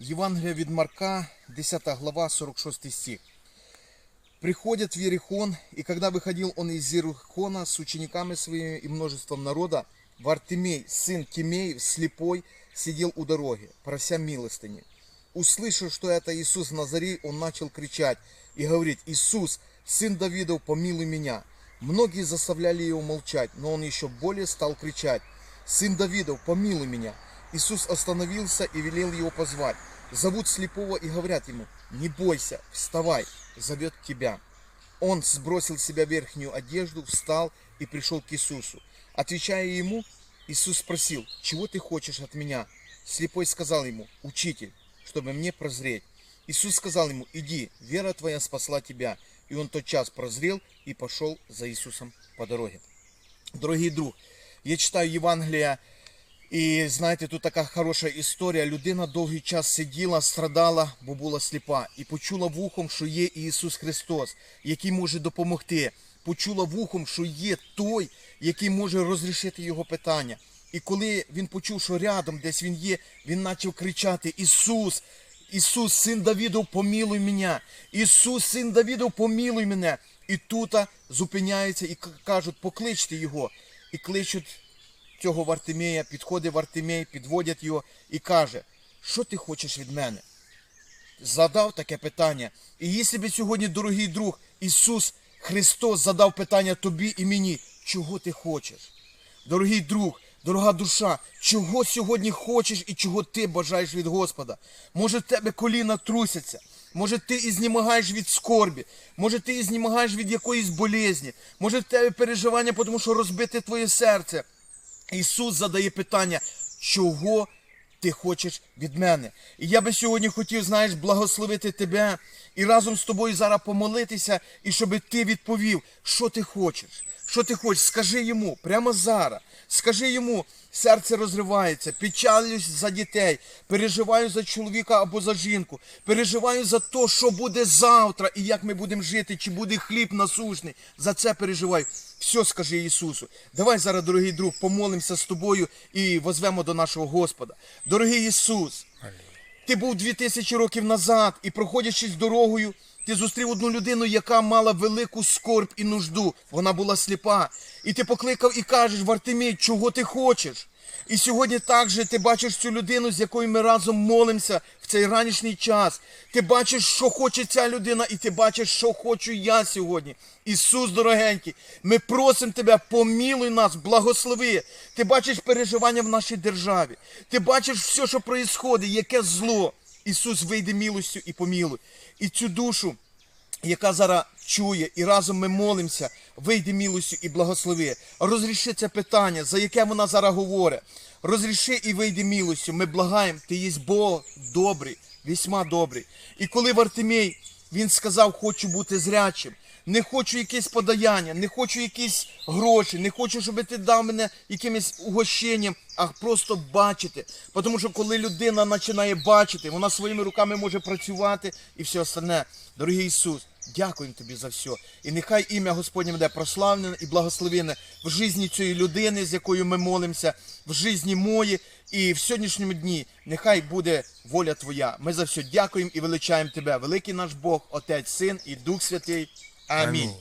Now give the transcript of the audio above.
Євангелія від Марка, 10 глава, 46 стих. Приходят в Ерихон, и когда выходил он из Ерихона с учениками своими и множеством народа, Вартимей, сын Кимеев, слепой, сидел у дороги, прося милостыни. Услышав, что это Иисус Назарей, он начал кричать и говорить, «Иисус, сын Давидов, помилуй меня». Многие заставляли его молчать, но он еще более стал кричать, «Сын Давидов, помилуй меня». Иисус остановился и велел его позвать. Зовут слепого и говорят ему, «Не бойся, вставай, зовет тебя». Он сбросил с себя верхнюю одежду, встал и пришел к Иисусу. Отвечая ему, Иисус спросил, «Чего ты хочешь от меня?» Слепой сказал ему, «Учитель, чтобы мне прозреть». Иисус сказал ему, «Иди, вера твоя спасла тебя». И он тотчас прозрел и пошел за Иисусом по дороге. Дорогий друг, я читаю Євангелія, і знаєте, тут така хороша історія. Людина довгий час сиділа, страдала, бо була сліпа, і почула вухом, що є Ісус Христос, який може допомогти. Почула вухом, що є той, який може розрішити його питання. І коли він почув, що рядом десь він є, він почав кричати: Ісус, Ісус, син Давідов, помілуй мене! Ісус, син Давідов, помілуй мене! І тут зупиняються і кажуть, покличте його. І кличуть цього Вартимея, підходить Вартимей, підводять його і каже, що ти хочеш від мене? Задав таке питання. І якщо б сьогодні, дорогий друг, Ісус Христос задав питання тобі і мені, чого ти хочеш? Дорогий друг, дорога душа, чого сьогодні хочеш і чого ти бажаєш від Господа? Може, в тебе коліна трусяться, може ти і знімагаєш від скорбі, може ти і знімагаєш від якоїсь болезні, може в тебе переживання, тому що розбите твоє серце. Ісус задає питання, чого ти хочеш від мене? І я би сьогодні хотів, знаєш, благословити тебе і разом з тобою зараз помолитися, і щоб ти відповів, що ти хочеш. Що ти хочеш? Скажи йому прямо зараз. Скажи йому, серце розривається, печалюсь за дітей, переживаю за чоловіка або за жінку, переживаю за те, що буде завтра і як ми будемо жити, чи буде хліб насушний. За це переживаю. Все скажи Ісусу. Давай зараз, дорогий друг, помолимося з тобою і возвемо до нашого Господа. Дорогий Ісус, ти був дві тисячі років назад і проходячись дорогою, ти зустрів одну людину, яка мала велику скорб і нужду. Вона була сліпа. І ти покликав і кажеш, Вартимій, чого ти хочеш? І сьогодні також ти бачиш цю людину, з якою ми разом молимося в цей ранішній час. Ти бачиш, що хоче ця людина, і ти бачиш, що хочу я сьогодні. Ісус, дорогенький, ми просимо тебе, помілуй нас, благослови. Ти бачиш переживання в нашій державі. Ти бачиш все, що відбувається, яке зло. Ісус, вийди милостю і помілуй. І цю душу, яка зараз чує, і разом ми молимося, вийди милостю і благослови. Розріши це питання, за яке вона зараз говорить. Розріши і вийди милостю. Ми благаємо, ти є Бог добрий, весьма добрий. І коли Вартимей, він сказав, хочу бути зрячим. Не хочу якесь подаяння, не хочу якісь гроші, не хочу, щоб ти дав мене якимось угощенням, а просто бачити. Тому що коли людина починає бачити, вона своїми руками може працювати і все остальне. Дорогий Ісус, дякуємо тобі за все. І нехай ім'я Господнє буде прославлене і благословене в житті цієї людини, з якою ми молимося, в житті мої. І в сьогоднішньому дні нехай буде воля Твоя. Ми за все дякуємо і величаємо Тебе, великий наш Бог, Отець, Син і Дух Святий. Амінь.